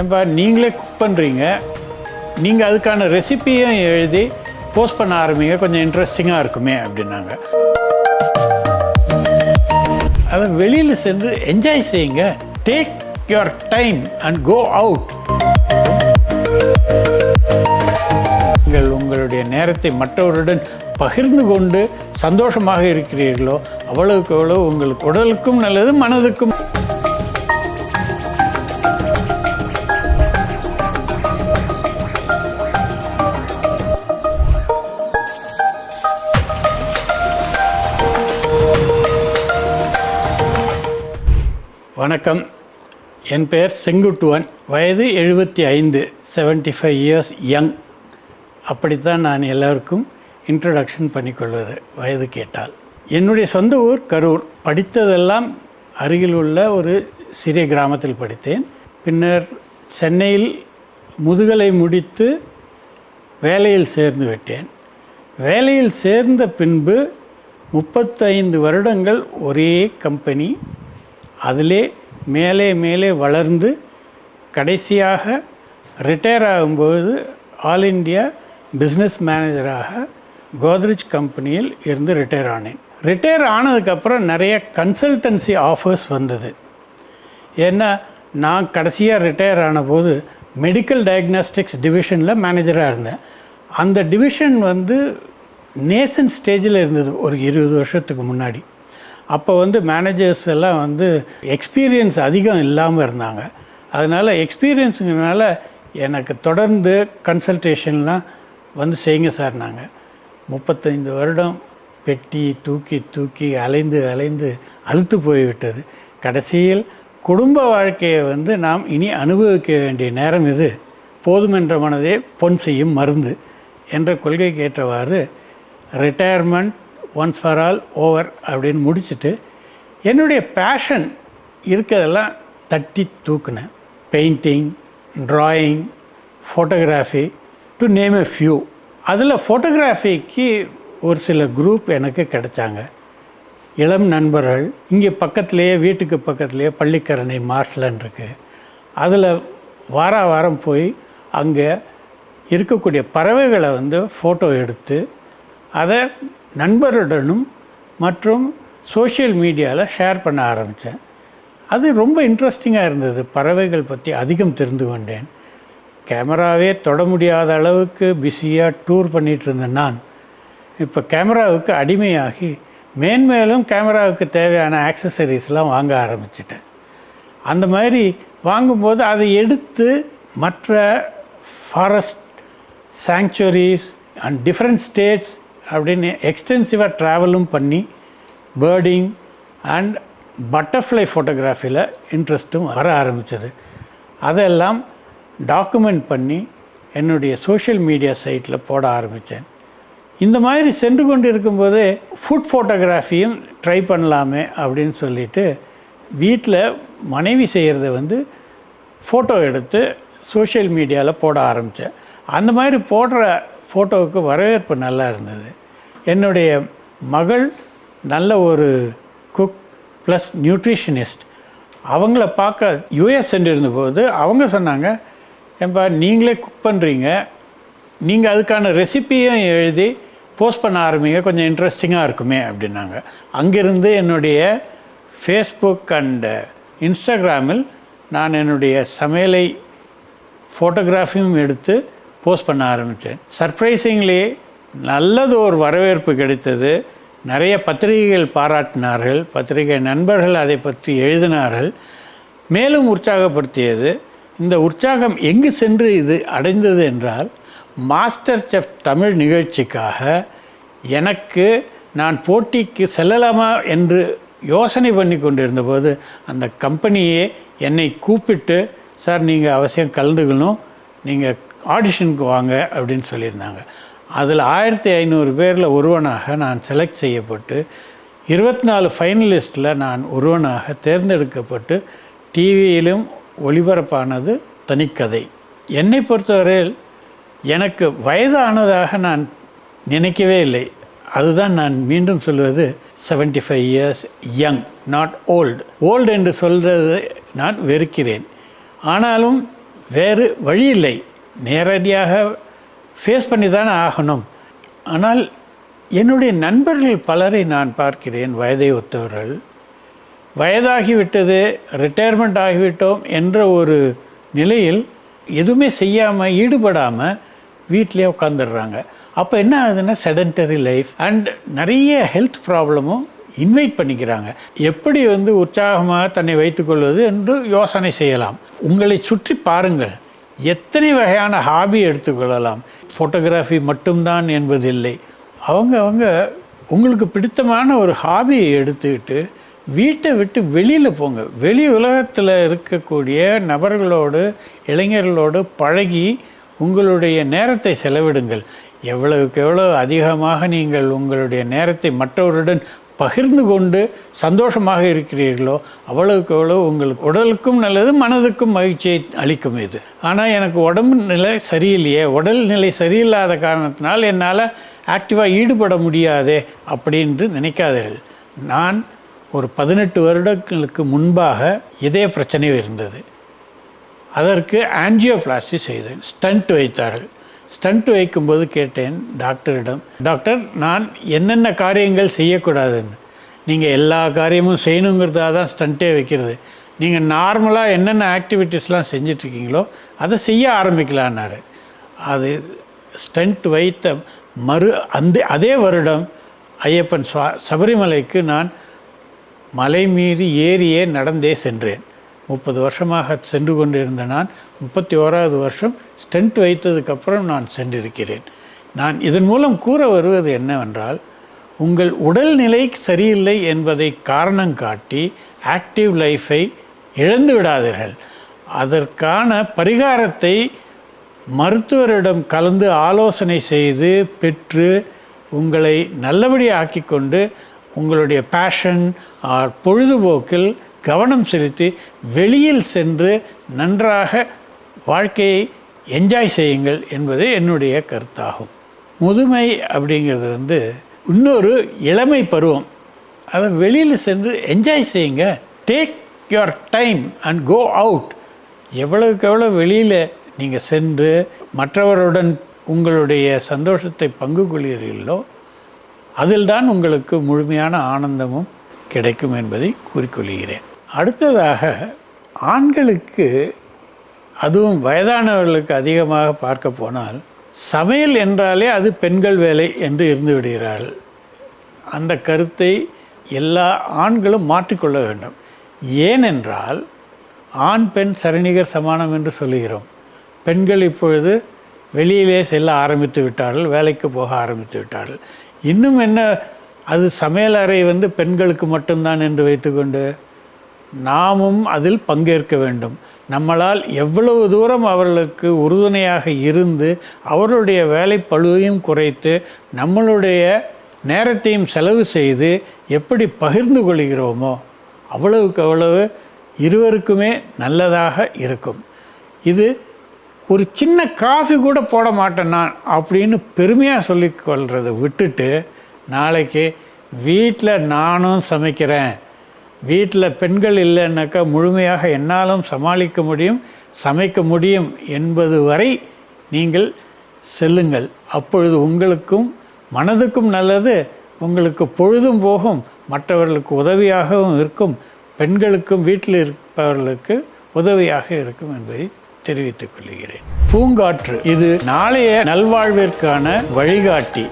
ஏன்பா நீங்களே குக் பண்ணுறீங்க நீங்கள் அதுக்கான ரெசிபியும் எழுதி போஸ்ட் பண்ண ஆரம்பிங்க. கொஞ்சம் இன்ட்ரெஸ்டிங்காக இருக்குமே அப்படின்னாங்க. அதை வெளியில் சென்று என்ஜாய் செய்யுங்க. Take your time and go out நீங்கள் உங்களுடைய நேரத்தை மற்றவருடன் பகிர்ந்து கொண்டு சந்தோஷமாக இருக்கிறீர்களோ அவ்வளவுக்கு அவ்வளவு உங்களுக்கு உடலுக்கும் நல்லது மனதுக்கும். வணக்கம். என் பெயர் செங்குட்டுவன். வயது எழுபத்தி ஐந்து. செவன்ட்டி ஃபைவ் இயர்ஸ் யங் அப்படித்தான் நான் எல்லாருக்கும் இன்ட்ரடக்ஷன் பண்ணிக்கொள்வது. வயது கேட்டால். என்னுடைய சொந்த ஊர் கரூர். படித்ததெல்லாம் அருகில் உள்ள ஒரு சிறிய கிராமத்தில் படித்தேன். பின்னர் சென்னையில் முதுகலை முடித்து வேலையில் சேர்ந்து விட்டேன். வேலையில் சேர்ந்த பின்பு முப்பத்தைந்து வருடங்கள் ஒரே கம்பெனி அதிலே மேலே மேலே வளர்ந்து கடைசியாக ரிட்டையர் ஆகும்போது ஆல் இண்டியா பிஸ்னஸ் மேனேஜராக கோத்ரேஜ் கம்பெனியில் இருந்து ரிட்டையர் ஆனேன். ரிட்டையர் ஆனதுக்கப்புறம் நிறைய கன்சல்டன்சி ஆஃபர்ஸ் வந்தது. ஏன்னா நான் கடைசியாக ரிட்டையர் ஆனபோது மெடிக்கல் டயக்னாஸ்டிக்ஸ் டிவிஷனில் மேனேஜராக இருந்தேன். அந்த டிவிஷன் வந்து நேசன் ஸ்டேஜில் இருந்தது ஒரு இருபது வருஷத்துக்கு முன்னாடி. அப்போ வந்து மேனேஜர்ஸ் எல்லாம் வந்து எக்ஸ்பீரியன்ஸ் அதிகம் இல்லாமல் இருந்தாங்க. அதனால் எக்ஸ்பீரியன்ஸுங்கிறனால எனக்கு தொடர்ந்து கன்சல்டேஷன்லாம் வந்து செய்யுங்க சார் நாங்கள் முப்பத்தைந்து வருடம் பெட்டி தூக்கி தூக்கி அலைந்து அலைந்து அழுத்து போய்விட்டது. கடைசியில் குடும்ப வாழ்க்கையை வந்து நாம் இனி அனுபவிக்க வேண்டிய நேரம் இது. போதுமென்ற மனதே பொன் செய்யும் மருந்து என்ற கொள்கைக்கு ஏற்றவாறு retirement once for all over அப்படின்னு முடிச்சுட்டு என்னுடைய பேஷன் இருக்கிறதெல்லாம் தட்டி தூக்குனேன். Painting drawing photography to name a few அதில் ஃபோட்டோகிராஃபிக்கு ஒரு சில குரூப் எனக்கு கிடைச்சாங்க. இளம் நண்பர்கள் இங்கே பக்கத்துலேயே வீட்டுக்கு பக்கத்துலேயே பள்ளிக்கரணை மார்ஷலன் இருக்குது அதில் வார வாரம் போய் அங்கே இருக்கக்கூடிய பறவைகளை வந்து ஃபோட்டோ எடுத்து அதை நண்பருடனும் மற்றும் சோஷியல் மீடியாவில் ஷேர் பண்ண ஆரம்பித்தேன் அது ரொம்ப இன்ட்ரெஸ்டிங்காக இருந்தது. பறவைகள் பற்றி அதிகம் தெரிந்து கொண்டேன். கேமராவே தொட முடியாத அளவுக்கு பிஸியாக டூர் பண்ணிகிட்டு இருந்த நான். இப்போ கேமராவுக்கு அடிமையாகி மேன்மேலும் கேமராவுக்கு தேவையான ஆக்சசரிஸ்லாம் வாங்க ஆரம்பிச்சிட்டேன். அந்த மாதிரி வாங்கும்போது அதை எடுத்து மற்ற forest sanctuaries and different states அப்படின்னு எக்ஸ்டென்சிவாக ட்ராவலும் பண்ணி பேர்டிங் அண்ட் பட்டர்ஃப்ளை ஃபோட்டோகிராஃபியில் இன்ட்ரெஸ்ட்டும் வர ஆரம்பித்தது அதெல்லாம் டாக்குமெண்ட் பண்ணி என்னுடைய சோஷியல் மீடியா சைட்டில் போட ஆரம்பித்தேன் இந்த மாதிரி சென்று கொண்டு இருக்கும்போதே ஃபுட் ஃபோட்டோகிராஃபியும் ட்ரை பண்ணலாமே அப்படின்னு சொல்லிட்டு வீட்டில் மனைவி செய்கிறத வந்து ஃபோட்டோ எடுத்து சோஷியல் மீடியாவில் போட ஆரம்பித்தேன் அந்த மாதிரி போடுற ஃபோட்டோவுக்கு வரவேற்பு நல்லா இருந்தது. என்னுடைய மகள் நல்ல ஒரு குக் ப்ளஸ் நியூட்ரிஷனிஸ்ட் அவங்கள பார்க்க யூஎஸ் சென்றிருந்தபோது அவங்க சொன்னாங்க ஏன்பா நீங்களே குக் பண்ணுறீங்க நீங்கள் அதுக்கான ரெசிபியும் எழுதி போஸ்ட் பண்ண ஆரம்பிங்க. கொஞ்சம் இன்ட்ரெஸ்டிங்காக இருக்குமே அப்படின்னாங்க. அங்கேருந்து என்னுடைய ஃபேஸ்புக் அண்டு இன்ஸ்டாகிராமில் நான் என்னுடைய சமையலை ஃபோட்டோகிராஃபியும் எடுத்து போஸ்ட் பண்ண ஆரம்பித்தேன். சர்ப்ரைசிங்லி நல்லது ஒரு வரவேற்பு கிடைத்தது. நிறைய பத்திரிகைகள் பாராட்டினார்கள். பத்திரிகை நண்பர்கள் அதை பற்றி எழுதினார்கள். மேலும் உற்சாகப்படுத்தியது. இந்த உற்சாகம் எங்கு சென்று இது அடைந்தது என்றால் மாஸ்டர் செஃப் தமிழ் நிகழ்ச்சிக்காக எனக்கு நான் போட்டிக்கு செல்லலாமா என்று யோசனை பண்ணி கொண்டிருந்தபோது அந்த கம்பெனியே என்னை கூப்பிட்டு சார் நீங்கள் அவசியம் கலந்துக்கணும். நீங்கள் ஆடிஷனுக்கு வாங்க அப்படின்னு சொல்லியிருந்தாங்க. அதில் ஆயிரத்தி ஐநூறு பேரில் ஒருவனாக நான் செலக்ட் செய்யப்பட்டு இருபத்தி நாலு ஃபைனலிஸ்ட்டில் நான் ஒருவனாக தேர்ந்தெடுக்கப்பட்டு டிவியிலும் ஒளிபரப்பானது தனிக்கதை. என்னை பொறுத்தவரையில் எனக்கு வயதானதாக நான் நினைக்கவே இல்லை. அதுதான் நான் மீண்டும் சொல்வது 75 five years young not old old என்று சொல்கிறது நான் வெறுக்கிறேன். ஆனாலும் வேறு வழி இல்லை. நேரடியாக ஃபேஸ் பண்ணி தானே ஆகணும். ஆனால் என்னுடைய நண்பர்கள் பலரை நான் பார்க்கிறேன் வயதை ஒத்தவர்கள். வயதாகிவிட்டது ரிட்டையர்மெண்ட் ஆகிவிட்டோம் என்ற ஒரு நிலையில் எதுவுமே செய்யாமல் ஈடுபடாமல் வீட்டிலே உட்காந்துடுறாங்க அப்போ என்ன ஆகுதுன்னா செடன்டரி லைஃப் அண்ட் நிறைய ஹெல்த் ப்ராப்ளமும் இன்வைட் பண்ணிக்கிறாங்க. எப்படி வந்து உற்சாகமாக தன்னை வைத்துக்கொள்வது என்று யோசனை செய்யலாம். உங்களை சுற்றி பாருங்கள். எத்தனை வகையான ஹாபி எடுத்துக்கொள்ளலாம்? ஃபோட்டோகிராஃபி மட்டும்தான் என்பதில்லை. அவங்க அவங்க உங்களுக்கு பிடித்தமான ஒரு ஹாபியை எடுத்துக்கிட்டு வீட்டை விட்டு வெளியில் போங்க. வெளி உலகத்தில் இருக்கக்கூடிய நபர்களோடு இளைஞர்களோடு பழகி உங்களுடைய நேரத்தை செலவிடுங்கள். எவ்வளவுக்கு எவ்வளோ அதிகமாக நீங்கள் உங்களுடைய நேரத்தை மற்றவருடன் பகிர்ந்து கொண்டு சந்தோஷமாக இருக்கிறீர்களோ அவ்வளவுக்கு அவ்வளவு உங்களுக்கு உடலுக்கும் நல்லது மனதுக்கும் மகிழ்ச்சியை அளிக்கும் இது. ஆனால் எனக்கு உடம்பு நிலை சரியில்லையே உடல் நிலை சரியில்லாத காரணத்தினால் என்னால் ஆக்டிவாக ஈடுபட முடியாதே அப்படின்று நினைக்காதீர்கள். நான் ஒரு பதினெட்டு வருடங்களுக்கு முன்பாக இதே பிரச்சனை இருந்தது. அதற்கு ஆன்ஜியோபிளாஸ்டி செய்தேன் ஸ்டண்ட் வைத்தார்கள். ஸ்டண்ட் வைக்கும்போது கேட்டேன் டாக்டரிடம் டாக்டர் நான் என்னென்ன காரியங்கள் செய்யக்கூடாதுன்னு. நீங்கள் எல்லா காரியமும் செய்யணுங்கிறதா தான் ஸ்டண்ட்டே வைக்கிறது. நீங்கள் நார்மலாக என்னென்ன ஆக்டிவிட்டீஸ்லாம் செஞ்சிட்ருக்கீங்களோ அதை செய்ய ஆரம்பிக்கலான்னாரு அது ஸ்டண்ட் வைத்த மறு அந்த அதே வருடம் ஐயப்பன் சுவா சபரிமலைக்கு நான் மலை மீறி ஏறியே நடந்தே சென்றேன். முப்பது வருஷமாக சென்று கொண்டிருந்த நான் முப்பத்தி ஓராவது வருஷம் ஸ்டென்ட் வைத்ததுக்கப்புறம் நான் சென்றிருக்கிறேன். நான் இதன் மூலம் கூற வருவது என்னவென்றால் உங்கள் உடல்நிலை சரியில்லை என்பதை காரணம் காட்டி ஆக்டிவ் லைஃப்பை இழந்து விடாதீர்கள். அதற்கான பரிகாரத்தை மருத்துவரிடம் கலந்து ஆலோசனை செய்து பெற்று உங்களை நல்லபடி ஆக்கிக்கொண்டு உங்களுடைய பேஷன் ஆர் பொழுதுபோக்கில் கவனம் செலுத்தி வெளியில் சென்று நன்றாக வாழ்க்கையை என்ஜாய் செய்யுங்கள் என்பது என்னுடைய கருத்தாகும். முதுமை அப்படிங்கிறது வந்து இன்னொரு இளமை பருவம். அதை வெளியில் சென்று என்ஜாய் செய்யுங்க. Take your time and go out எவ்வளவுக்கு எவ்வளோ வெளியில் நீங்கள் சென்று மற்றவருடன் உங்களுடைய சந்தோஷத்தை பங்கு கொள்கிறீர்களோ அதில்தான் உங்களுக்கு முழுமையான ஆனந்தமும் கிடைக்கும் என்பதை கூறிக்கொள்கிறேன். அடுத்ததாக ஆண்களுக்கு அதுவும் வயதானவர்களுக்கு அதிகமாக பார்க்க போனால் சமையல் என்றாலே அது பெண்கள் வேலை என்று இருந்து விடுகிறார்கள் அந்த கருத்தை எல்லா ஆண்களும் மாற்றிக்கொள்ள வேண்டும். ஏனென்றால் ஆண் பெண் சரணிகர் சமானம் என்று சொல்லுகிறோம். பெண்கள் இப்பொழுது வெளியிலே செல்ல ஆரம்பித்து விட்டார்கள் வேலைக்கு போக ஆரம்பித்து விட்டார்கள். இன்னும் என்ன அது சமையல் அறை வந்து பெண்களுக்கு மட்டும்தான் என்று வைத்துக்கொண்டு நாமும் அதில் பங்கேற்க வேண்டும். நம்மளால் எவ்வளவு தூரம் அவர்களுக்கு உறுதுணையாக இருந்து அவர்களுடைய வேலை பழுவையும் குறைத்து நம்மளுடைய நேரத்தையும் செலவு செய்து எப்படி பகிர்ந்து கொள்கிறோமோ அவ்வளவுக்கு அவ்வளவு இருவருக்குமே நல்லதாக இருக்கும். இது ஒரு சின்ன காஃபி கூட போட மாட்டேன் நான் அப்படின்னு பெருமையாக சொல்லிக்கொள்கிறத விட்டுட்டு நாளைக்கு வீட்டில் நானும் சமைக்கிறேன். வீட்டில் பெண்கள் இல்லைன்னாக்கா முழுமையாக என்னாலும் சமாளிக்க முடியும் சமைக்க முடியும் என்பது வரை நீங்கள் செல்லுங்கள். அப்பொழுது உங்களுக்கும் மனதுக்கும் நல்லது உங்களுக்கு பொழுதும் போகும் மற்றவர்களுக்கு உதவியாகவும் இருக்கும் பெண்களுக்கும் வீட்டில் இருப்பவர்களுக்கு உதவியாக இருக்கும் என்பதை தெரிவித்துக் கொள்கிறேன். பூங்காற்று இது நாளைய நல்வாழ்விற்கான வழிகாட்டி.